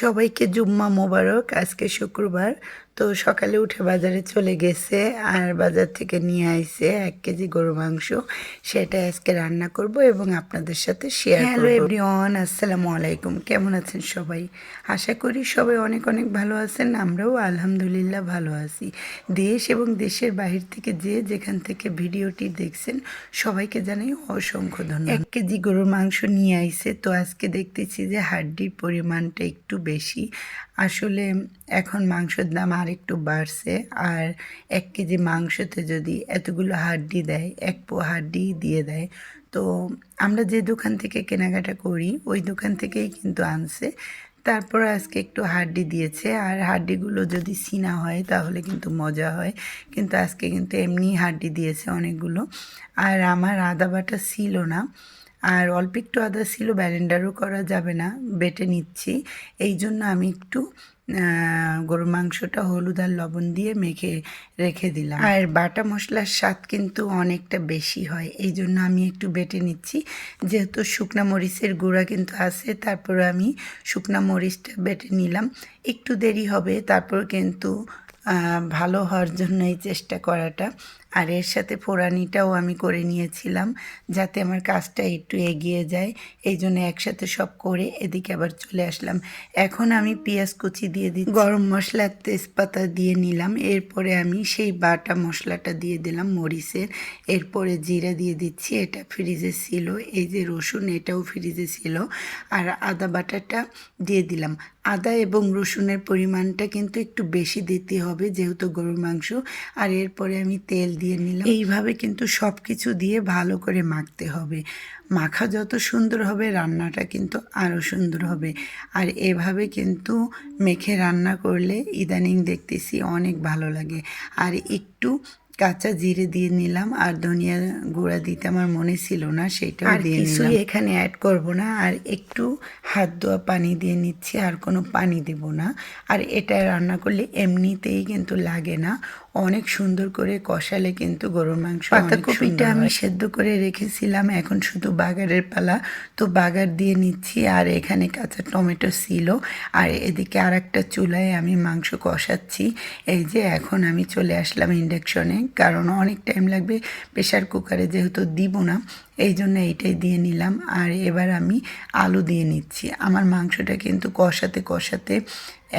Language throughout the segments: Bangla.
সবাইকে জুম্মা মোবারক আজকে শুক্রবার। তো সকালে উঠে বাজারে চলে গেছে আর বাজার থেকে নিয়ে আইছে এক কেজি গরু মাংস। সেটা আজকে রান্না করব এবং আপনাদের সাথে শেয়ার হ্যালো এভরিওয়ান আসসালামু আলাইকুম। কেমন আছেন সবাই? আশা করি সবাই অনেক অনেক ভালো আছেন আমরাও আলহামদুলিল্লাহ ভালো আছি। দেশ এবং দেশের বাহির থেকে যে যেখান থেকে ভিডিওটি দেখছেন সবাইকে জানাই অসংখ্য ধন্যবাদ। এক কেজি গরুর মাংস নিয়ে আইছে তো আজকে দেখতেছি যে হাড্ডির পরিমাণটা একটু বেশি। আসলে এখন মাংসের দাম আর একটু বাড়ছে। আর এক কেজি মাংসতে যদি এতগুলো হাড্ডি দেয়, এক পো হাড্ডি দিয়ে দেয়, তো আমরা যে দোকান থেকে কেনাকাটা করি, ওই দোকান থেকেই কিন্তু আনছে। তারপর আজকে একটু হাড্ডি দিয়েছে। আর হাড্ডিগুলো যদি সিনা হয়, তাহলে কিন্তু মজা হয়। কিন্তু আজকে কিন্তু এমনি হাড্ডি দিয়েছে অনেকগুলো। আর আমার আদা বাটা ছিল না। আর অল্প একটু আদা ছিল ব্যালেন্ডারও করা যাবে না, বেটে নিচ্ছি। এই জন্য আমি একটু গরুর মাংসটা হলুদ আর লবণ দিয়ে মেখে রেখে দিলাম। আর বাটা মশলার স্বাদ কিন্তু অনেকটা বেশি হয়, এই জন্য আমি একটু বেটে নিচ্ছি। যেহেতু শুকনা মরিচের গুঁড়া কিন্তু আছে, তারপর আমি শুকনা মরিচটা বেটে নিলাম। একটু দেরি হবে, তারপর কিন্তু ভালো হওয়ার জন্য এই চেষ্টা করাটা। আর এর সাথে ফোড়ানিটাও আমি করে নিয়েছিলাম যাতে আমার কাজটা একটু এগিয়ে যায়। এই জন্য একসাথে সব করে এদিকে আবার চলে আসলাম। এখন আমি পেঁয়াজ কুচি দিয়ে দিই গরম মশলার তেজপাতা দিয়ে নিলাম। এরপরে আমি সেই বাটা মশলাটা দিয়ে দিলাম মরিচের। এরপরে জিরা দিয়ে দিচ্ছি। এটা ফ্রিজে ছিল। এই যে রসুন, এটাও ফ্রিজে ছিল। আর আদা বাটাটা দিয়ে দিলাম। আদা এবং রসুনের পরিমাণটা কিন্তু একটু বেশি দিতে হবে যেহেতু গরুর মাংস। আর এরপরে আমি তেল দিয়ে নিলাম। এইভাবে কিন্তু সব কিছু দিয়ে ভালো করে মাখতে হবে। মাখা যত সুন্দর হবে, রান্নাটা কিন্তু আরও সুন্দর হবে। আর এভাবে কিন্তু মেখে রান্না করলে ইদানিং দেখতেছি অনেক ভালো লাগে। আর একটু কাঁচা জিরে দিয়ে নিলাম আর ধনিয়া গুঁড়া দিতে আমার মনে ছিল না সেটাও দিয়ে নিলাম। এখানে অ্যাড করব না আর একটু হাত ধোয়া পানি দিয়ে নিচ্ছি আর কোনো পানি দেব না। আর এটা রান্না করলে এমনিতেই কিন্তু লাগে না অনেক সুন্দর করে কষালে কিন্তু গরুর মাংস পাতাকপিটা আমি সেদ্ধ করে রেখেছিলাম এখন শুধু বাগারের পালা তো বাগার দিয়ে নিচ্ছি আর এখানে কাঁচা টমেটো ছিল। আর এদিকে আর একটা চুলায় আমি মাংস কষাচ্ছি এই যে এখন আমি চলে আসলাম ইন্ডাকশনে। কারণ অনেক টাইম লাগবে প্রেশার কুকারে যেহেতু দিব না এই জন্য এইটাই দিয়ে নিলাম। আর এবার আমি আলু দিয়ে নিচ্ছি। আমার মাংসটা কিন্তু কষাতে কষাতে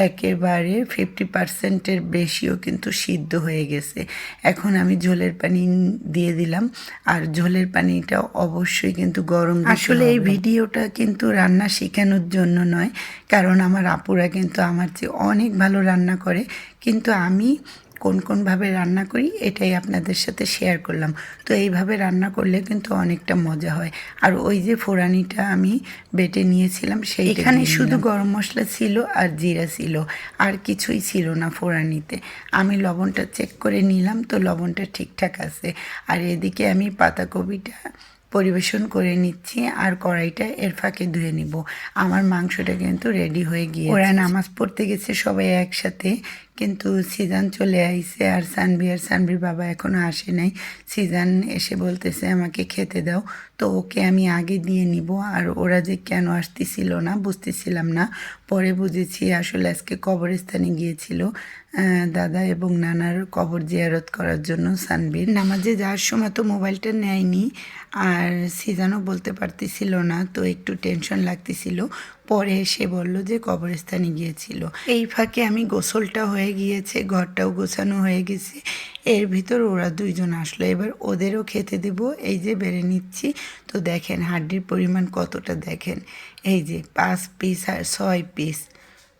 একেবারে ফিফটি পার্সেন্টের বেশিও কিন্তু সিদ্ধ হয়ে গেছে। এখন আমি ঝোলের পানি দিয়ে দিলাম। আর ঝোলের পানিটা অবশ্যই কিন্তু গরম আসলে এই ভিডিওটা কিন্তু রান্না শেখানোর জন্য নয় কারণ আমার আপুরা কিন্তু আমার চেয়ে অনেক ভালো রান্না করে। কিন্তু আমি কোন কোনভাবে রান্না করি এটাই আপনাদের সাথে শেয়ার করলাম। তো এইভাবে রান্না করলে কিন্তু অনেকটা মজা হয়। আর ওই যে ফোড়ানিটা আমি বেটে নিয়েছিলাম সেই এখানে শুধু গরম মশলা ছিল আর জিরা ছিল আর কিছুই ছিল না ফোড়ানিতে। আমি লবণটা চেক করে নিলাম তো লবণটা ঠিকঠাক আছে। আর এদিকে আমি পাতাকপিটা পরিবেশন করে নিচ্ছি আর কড়াইটা এর ফাঁকে ধুয়ে নিব। আমার মাংসটা কিন্তু রেডি হয়ে গিয়ে ওরা নামাজ পড়তে গেছে সবাই একসাথে। কিন্তু সিজান চলে আইছে আর সানভি, আর সানভির বাবা এখনও আসে নাই। সিজান এসে বলতেছে, আমাকে খেতে দাও। তো ওকে আমি আগে দিয়ে নিব। আর ওরা যে কেন আসতেছিল না, বুঝতেছিলাম না। পরে বুঝেছি আসলে আজকে কবরস্থানে গিয়েছিল দাদা এবং নানার কবর জিয়ারত করার জন্য সানবির নামাজে যাওয়ার সময় তো মোবাইলটা নেয়নি। আর সিজানও বলতে পারতেছিল না, তো একটু টেনশন লাগতেছিল। পরে এসে বলল যে কবরস্থানে গিয়েছিল। এই ফাঁকে আমি গোসলটা হয়ে গিয়েছে, ঘরটাও গোছানো হয়ে গেছে। এর ভিতর ওরা দুইজন আসলো। এবার ওদেরও খেতে দেব। এই যে বেড়ে নিচ্ছি। তো দেখেন হাড্ডির পরিমাণ কতটা দেখেন। এই যে পাঁচ পিস আর ছয় পিস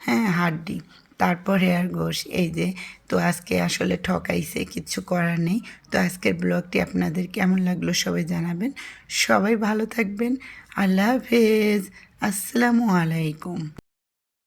হ্যাঁ হাড্ডি। তারপরে আর গোশ। এই যে, তো আজকে আসলে ঠকাইছে, কিছু করার নেই। তো আজকের ব্লগটি আপনাদের কেমন লাগল সবাই জানাবেন। সবাই ভালো থাকবেন। আল্লাহ হাফেজ। আসসালামু আলাইকুম।